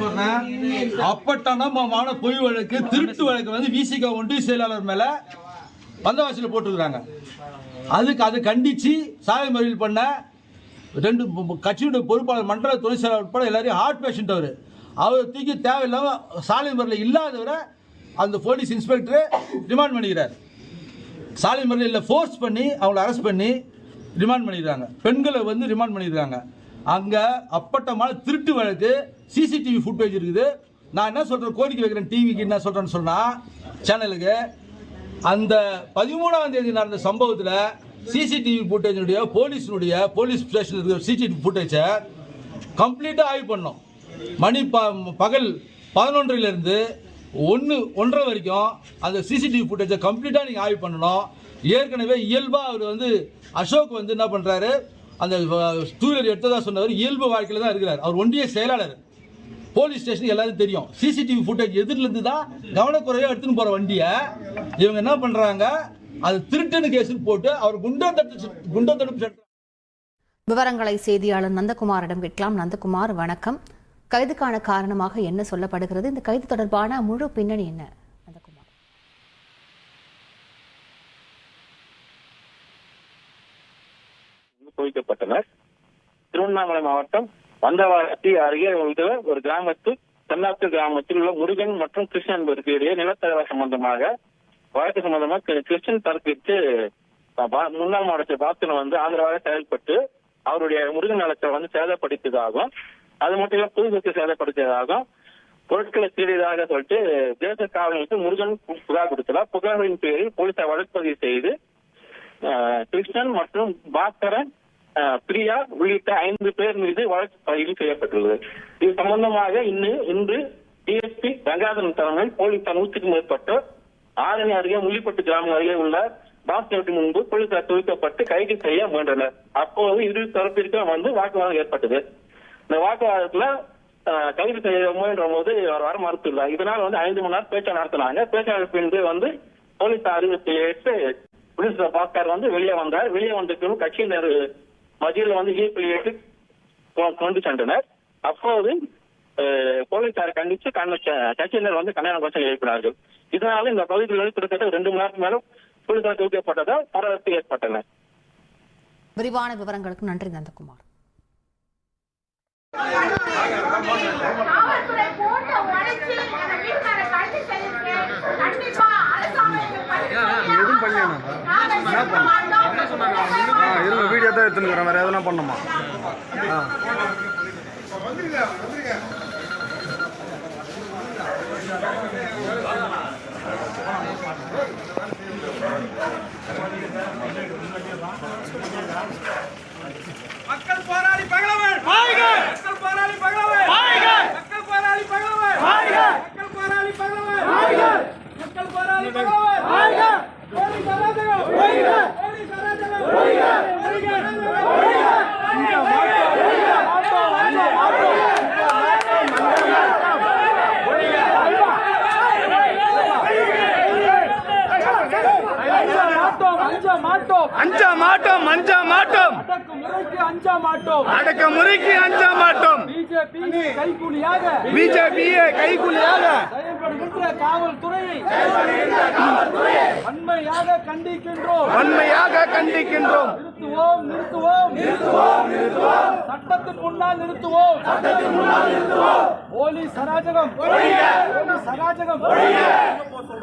சொன்னேன் அப்பட்டனமான பொய் வழக்கு திருட்டு வழக்கு வந்து விசிக ஒன்றிய செயலாளர் மேல பந்தவாசியில் போட்டுருக்காங்க அதுக்கு அதை கண்டிச்சு சாலை மறியல் பண்ண ரெண்டு கட்சியுடைய பொறுப்பாளர் மண்டல துணை செயலாளர் உட்பட எல்லாரையும் ஹார்ட் பேஷண்ட் அவர். அவர் தூக்கி தேவையில்லாம சாலை மறியல் இல்லாதவரை அந்த போலீஸ் இன்ஸ்பெக்டர் ரிமாண்ட் பண்ணிக்கிறார். சாலை மறியலில் ஃபோர்ஸ் பண்ணி அவங்கள அரெஸ்ட் பண்ணி ரிமாண்ட் பண்ணிடுறாங்க பெண்களை வந்து ரிமாண்ட் பண்ணிடுறாங்க அங்கே அப்பட்டமான திருட்டு வழக்கு சிசிடிவி ஃபுட்டேஜ் இருக்குது. நான் என்ன சொல்கிறேன் கோரிக்கை வைக்கிறேன். டிவிக்கு என்ன சொல்கிறேன்னு சொன்னால் சேனலுக்கு அந்த பதிமூணாம் தேதி நடந்த சம்பவத்தில் சிசிடிவி ஃபுட்டேஜினுடைய போலீஸினுடைய போலீஸ் ஸ்டேஷன் இருக்கிற சிசிடிவி ஃபுட்டேஜை கம்ப்ளீட்டாக ஆய்வு பண்ணோம். மணி ப பகல் பதினொன்றிலிருந்து ஒன்று ஒன்றரை வரைக்கும் அந்த சிசிடிவி ஃபுட்டேஜை கம்ப்ளீட்டாக நீங்கள் ஆய்வு பண்ணணும். ஏற்கனவே இயல்பாக அவர் வந்து அசோக் வந்து என்ன பண்ணுறாரு அந்த டூ வீலர் எடுத்ததா சொன்னவர் இயல்பு வாழ்க்கையில் தான் இருக்கிறார். அவர் ஒன்றிய செயலாளர். போலீஸ் ஸ்டேஷன் எல்லாரும் தெரியும். சிசிடிவி ஃபுட்டேஜ் எதிரிலேருந்து தான் கவனக்குறையாக எடுத்துன்னு போகிற வண்டியை இவங்க என்ன பண்ணுறாங்க அது திருட்டுன்னு கேஸுன்னு போட்டு அவர் குண்டா தட்டு குண்டா தடுப்பு சட்டம் விவரங்களை செய்தியாளர் நந்தகுமாரிடம் கேட்கலாம். நந்தகுமார் வணக்கம். கைதுக்கான காரணமாக என்ன சொல்லப்படுகிறது? இந்த கைது தொடர்பான முழு பின்னணி என்ன? நந்தகுமார். குவிக்கப்பட்டனர் திருவண்ணாமலை மாவட்டம் வந்தவாசி அருகே உள்ள ஒரு கிராமத்தில் தென்னாத்து கிராமத்தில் உள்ள முருகன் மற்றும் கிருஷ்ணன் என்பதற்கு இடையே நிலத்தகராறு சம்பந்தமாக வழக்கு சம்பந்தமாக கிருஷ்ணன் தரப்பிற்கு முன்னாள் மாவட்ட பாத்திரம் வந்து ஆதரவாக செயல்பட்டு அவருடைய முருகன் நிலத்தை வந்து சேதப்படுத்தியதாகவும் அது மட்டும் இல்ல புது சொத்து சேதப்படுத்தியதாகவும் பொருட்களை திருடியதாக சொல்லிட்டு தேச காவலர்களுக்கு முருகன் புகார் கொடுத்ததால் புகாரின் பேரில் போலீசார் வழக்கு பதிவு செய்து கிருஷ்ணன் மற்றும் பாஸ்கரன் பிரியா உள்ளிட்ட ஐந்து பேர் மீது வழக்கு பதிவு செய்யப்பட்டுள்ளது. இது சம்பந்தமாக இன்று இன்று டிஎஸ்பி கங்காதரன் தலைமையில் போலீசார் நூற்றுக்கும் மேற்பட்டோர் ஆரணி அருகே முள்ளிப்பட்டு கிராமம் அருகே உள்ள பாஸ்கருக்கு முன்பு போலீசார் துவைக்கப்பட்டு கைது செய்ய முயன்றனர். அப்போது இரு தரப்பிற்கும் வந்து வாக்குவாதம் ஏற்பட்டது. இந்த வாக்குவாதத்துல கைது செய்ய முயன்ற போது அவர் வர மறுத்துள்ளார் இதனால் வந்து ஐந்து மணி நேரம் பேச்சு நடத்தினாங்க. பேச்சாளர் பின்பு வந்து போலீசார் அறிவித்து போலீஸ் பாஸ்கர் வந்து வெளியே வந்தார். வெளியே வந்த பின்பு கட்சியினர் மத்தியில் வந்து கொ- கொண்டு சென்றனர். அப்போது போலீசாரை கண்டித்து கண்ண கட்சியினர் வந்து கல்யாண கோஷம் எழுப்பினார்கள். இதனால இந்த பகுதிகளில் கிட்டத்தட்ட ரெண்டு மணி நேரத்துக்கு மேல போலீசார் தூக்கப்பட்டதால் பரபரப்பு ஏற்பட்டன. விரிவான விவரங்களுக்கு நன்றி நந்தகுமார். காவல்துறை போட்டு ஆ இருங்க வீடியோ தான் எடுத்துனுக்குறேன் வேறு எதனா பண்ணுமா ஆ மக்கள் போராளி பகலவன் மக்கள் போராளி பகலவன் மக்கள் போராளி பகலவன் மக்கள் போராளி பகலவன் மக்கள் போராளி பகலவன் போலீஸ் அராஜகம் போலீஸ் அராஜகம் போலீஸ் அஞ்ச மாட்டோம் அஞ்ச மாட்டோம். முறைக்கு அஞ்ச மாட்டோம். அடக்க முறைக்கு அஞ்ச மாட்டோம். பிஜேபி கைகூலியாக பிஜேபியை கைக்குள்ளியாக செயல்படுகின்ற காவல்துறையை வன்மையாக கண்டிக்கின்றோம். வன்மையாக கண்டிக்கின்றோம். நிறுத்துவோம் நிறுத்துவோம். நிறுத்துவோம் நிறுத்துவோம். சட்டத்தின் முன்னால் நிறுத்துவோம். சட்டத்தின் முன்னால் நிறுத்துவோம். போலீஸ் அராஜகம். போலீஸ் அராஜகம்.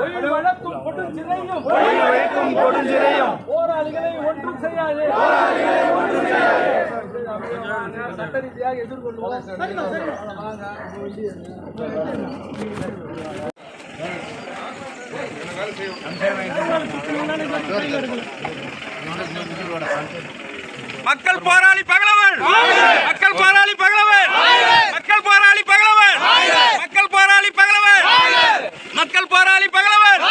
பொய் வழக்கும் கொடும் சிறையும் வைக்கும் கொடுஞ்சிரையும் போராளிகளை ஒன்றும் செய்யாது. சட்ட ரீதியாக எதிர்கொள்வோம் மக்கள் போராளி பகலவன். மக்கள் போராளி பகலவன். மக்கள் போராளி பகலவன். மக்கள் போராளி பகலவன். மக்கள் போராளி பகலவன்.